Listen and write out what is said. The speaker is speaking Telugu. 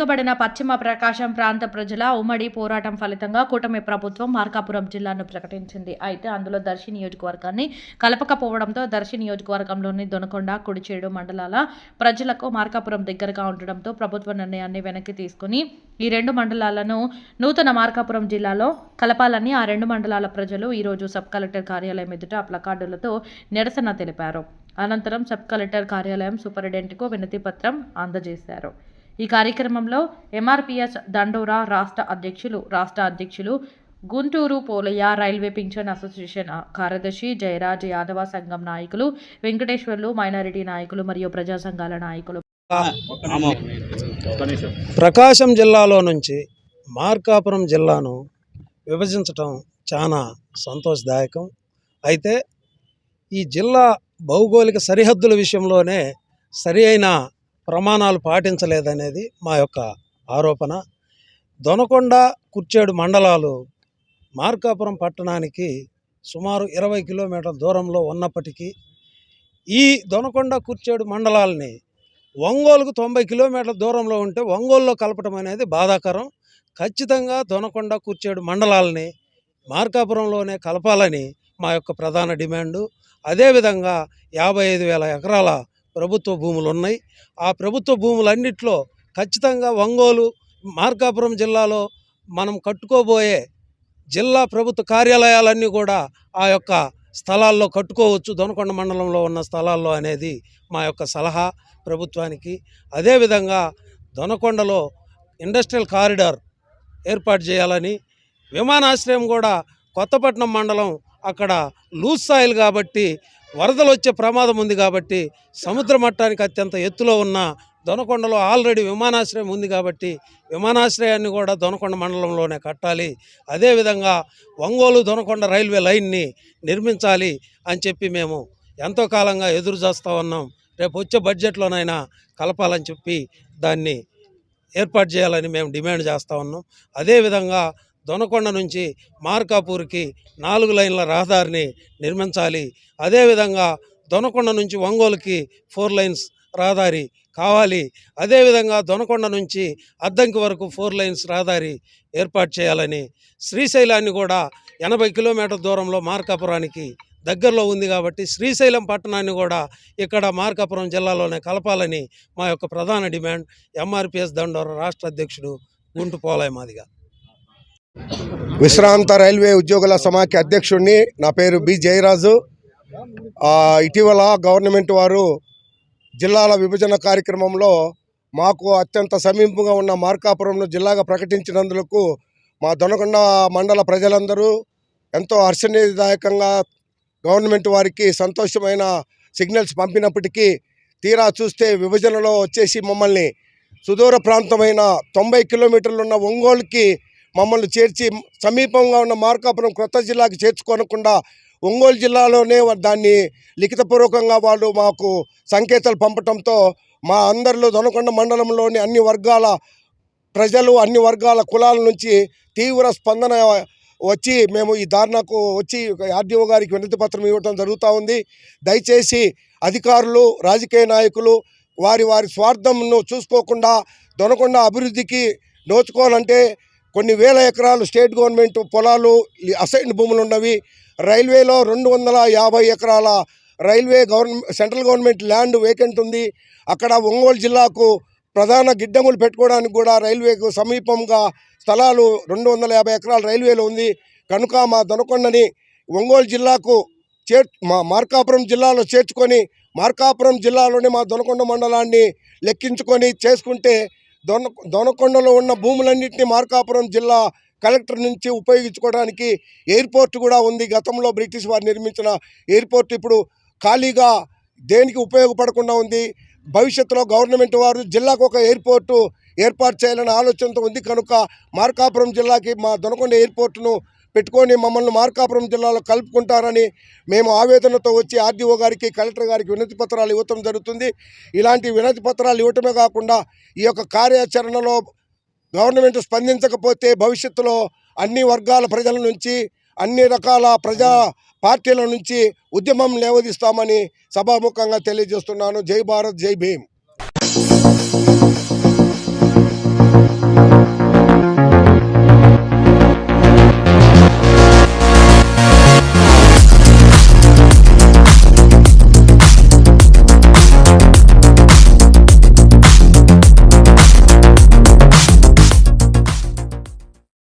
వెనుకబడిన పశ్చిమ ప్రకాశం ప్రాంత ప్రజల ఉమ్మడి పోరాటం ఫలితంగా కూటమి ప్రభుత్వం మార్కాపురం జిల్లాను ప్రకటించింది. అయితే అందులో దర్శి నియోజకవర్గాన్ని కలపకపోవడంతో దర్శి నియోజకవర్గంలోని దొనకొండ కుడిచేడు మండలాల ప్రజలకు మార్కాపురం దగ్గరగా ఉండడంతో ప్రభుత్వ నిర్ణయాన్ని వెనక్కి తీసుకుని ఈ రెండు మండలాలను నూతన మార్కాపురం జిల్లాలో కలపాలని ఆ రెండు మండలాల ప్రజలు ఈరోజు సబ్ కలెక్టర్ కార్యాలయం ఎదుట ప్లకార్డులతో నిరసన తెలిపారు. అనంతరం సబ్ కలెక్టర్ కార్యాలయం సూపరింటెండెంట్కు వినతి పత్రం అందజేశారు. ఈ కార్యక్రమంలో ఎంఆర్పిఎస్ దండోరా రాష్ట్ర అధ్యక్షులు రాష్ట్ర అధ్యక్షులు Guntur Polaiah railway pension association కార్యదర్శి జయరాజ్ యాదవ సంఘం నాయకులు వెంకటేశ్వర్లు మైనారిటీ నాయకులు మరియు ప్రజా సంఘాల నాయకులు. ప్రకాశం జిల్లాలో నుంచి మార్కాపురం జిల్లాను విభజించటం చాలా సంతోషదాయకం. అయితే ఈ జిల్లా భౌగోళిక సరిహద్దుల విషయంలోనే సరి అయిన ప్రమాణాలు పాటించలేదనేది మా యొక్క ఆరోపణ. దొనకొండ కుర్చేడు మండలాలు మార్కాపురం పట్టణానికి సుమారు ఇరవై కిలోమీటర్ల దూరంలో ఉన్నప్పటికీ ఈ దొనకొండ కుర్చేడు మండలాలని ఒంగోలుకు తొంభై కిలోమీటర్ల దూరంలో ఉంటే ఒంగోలులో కలపటం అనేది బాధాకరం. ఖచ్చితంగా దొనకొండ కూర్చేడు మండలాలని మార్కాపురంలోనే కలపాలని మా యొక్క ప్రధాన డిమాండు. అదేవిధంగా యాభై ఐదు వేల ఎకరాల ప్రభుత్వ భూములు ఉన్నాయి ఆ ప్రభుత్వ భూములన్నిట్లో ఖచ్చితంగా ఒంగోలు మార్కాపురం జిల్లాలో మనం కట్టుకోబోయే జిల్లా ప్రభుత్వ కార్యాలయాలన్నీ కూడా ఆ యొక్క స్థలాల్లో కట్టుకోవచ్చు. దొనకొండ మండలంలో ఉన్న స్థలాల్లో అనేది మా యొక్క సలహా ప్రభుత్వానికి. అదేవిధంగా దొనకొండలో ఇండస్ట్రియల్ కారిడార్ ఏర్పాటు చేయాలని విమానాశ్రయం కూడా కొత్తపట్నం మండలం అక్కడ లూజ్ సాయిల్ కాబట్టి వరదలు వచ్చే ప్రమాదం ఉంది కాబట్టి సముద్ర మట్టానికి అత్యంత ఎత్తులో ఉన్న దొనకొండలో ఆల్రెడీ విమానాశ్రయం ఉంది కాబట్టి విమానాశ్రయాన్ని కూడా దొనకొండ మండలంలోనే కట్టాలి. అదేవిధంగా ఒంగోలు దొనకొండ రైల్వే లైన్ని నిర్మించాలి అని చెప్పి మేము ఎంతో కాలంగా ఎదురు చూస్తూ ఉన్నాం. రేపు వచ్చే బడ్జెట్లోనైనా కలపాలని చెప్పి దాన్ని ఏర్పాటు చేయాలని మేము డిమాండ్ చేస్తూ ఉన్నాం. అదేవిధంగా దొనకొండ నుంచి మార్కాపూర్కి నాలుగు లైన్ల రహదారిని నిర్మించాలి. అదేవిధంగా దొనకొండ నుంచి ఒంగోలుకి ఫోర్ లైన్స్ రహదారి కావాలి. అదేవిధంగా దొనకొండ నుంచి అద్దంకి వరకు ఫోర్ లైన్స్ రహదారి ఏర్పాటు చేయాలని శ్రీశైలాన్ని కూడా ఎనభై కిలోమీటర్ దూరంలో మార్కాపురానికి దగ్గరలో ఉంది కాబట్టి శ్రీశైలం పట్టణాన్ని కూడా ఇక్కడ మార్కాపురం జిల్లాలోనే కలపాలని మా యొక్క ప్రధాన డిమాండ్ ఎంఆర్పిఎస్ దండోర రాష్ట్ర అధ్యక్షుడు గుంటు పోలయ్య మాదిగా. విశ్రాంత రైల్వే ఉద్యోగుల సమాఖ్య అధ్యక్షుడిని నా పేరు బి జయరాజు. ఇటీవల గవర్నమెంట్ వారు జిల్లాల విభజన కార్యక్రమంలో మాకు అత్యంత సమీపంగా ఉన్న మార్కాపురంను జిల్లాగా ప్రకటించినందుకు మా దొనకొండ మండల ప్రజలందరూ ఎంతో హర్షణీయదాయకంగా గవర్నమెంట్ వారికి సంతోషమైన సిగ్నల్స్ పంపినప్పటికీ తీరా చూస్తే విభజనలో వచ్చేసి మమ్మల్ని సుదూర ప్రాంతమైన తొంభై కిలోమీటర్లు ఉన్న ఒంగోలుకి మమ్మల్ని చేర్చి సమీపంగా ఉన్న మార్కాపురం క్రొత్త జిల్లాకి చేర్చుకోనకుండా ఒంగోలు జిల్లాలోనే దాన్ని లిఖితపూర్వకంగా వాళ్ళు మాకు సంకేతాలు పంపటంతో మా అందరిలో దొనకొండ మండలంలోని అన్ని వర్గాల ప్రజలు అన్ని వర్గాల కులాల నుంచి తీవ్ర స్పందన వచ్చి మేము ఈ ధారణకు వచ్చి ఆర్డీఓ గారికి వినతి పత్రం ఇవ్వడం జరుగుతూ ఉంది. దయచేసి అధికారులు రాజకీయ నాయకులు వారి వారి స్వార్థంను చూసుకోకుండా దొనకొండ అభివృద్ధికి నోచుకోవాలంటే కొన్ని వేల ఎకరాలు స్టేట్ గవర్నమెంట్ పొలాలు అసైన్ భూములు ఉన్నవి. రైల్వేలో రెండు వందల యాభై ఎకరాల railway government central government land vacant ఉంది. అక్కడ ఒంగోలు జిల్లాకు ప్రధాన గిడ్డంగులు పెట్టుకోవడానికి కూడా రైల్వేకు సమీపంగా స్థలాలు రెండు వందల యాభై ఎకరాల రైల్వేలో ఉంది. కనుక మా దొనకొండని ఒంగోలు జిల్లాకు చేర్ మా మార్కాపురం జిల్లాలో చేర్చుకొని మార్కాపురం జిల్లాలోని మా దొనకొండ మండలాన్ని లెక్కించుకొని చేసుకుంటే దొన దొనకొండలో ఉన్న భూములన్నింటినీ మార్కాపురం జిల్లా కలెక్టర్ నుంచి ఉపయోగించుకోవడానికి ఎయిర్పోర్ట్ కూడా ఉంది. గతంలో బ్రిటిష్ వారు నిర్మించిన ఎయిర్పోర్ట్ ఇప్పుడు ఖాళీగా దేనికి ఉపయోగపడకుండా ఉంది. భవిష్యత్తులో గవర్నమెంట్ వారు జిల్లాకు ఒక ఎయిర్పోర్టు ఏర్పాటు చేయాలనే ఆలోచనతో ఉంది. కనుక మార్కాపురం జిల్లాకి మా దొనకొండ ఎయిర్పోర్టును పెట్టుకొని మమ్మల్ని మార్కాపురం జిల్లాలో కలుపుకుంటారని మేము ఆవేదనతో వచ్చి ఆర్డీఓ గారికి కలెక్టర్ గారికి వినతి పత్రాలు ఇవ్వటం జరుగుతుంది. ఇలాంటి వినతి పత్రాలు ఇవ్వటమే కాకుండా ఈ యొక్క కార్యాచరణలో గవర్నమెంట్ స్పందించకపోతే భవిష్యత్తులో అన్ని వర్గాల ప్రజల నుంచి అన్ని రకాల ప్రజా పార్టీల నుంచి ఉద్యమం లేవదీస్తామని సభాముఖంగా తెలియజేస్తున్నాను. జై భారత్ జై భీమ్.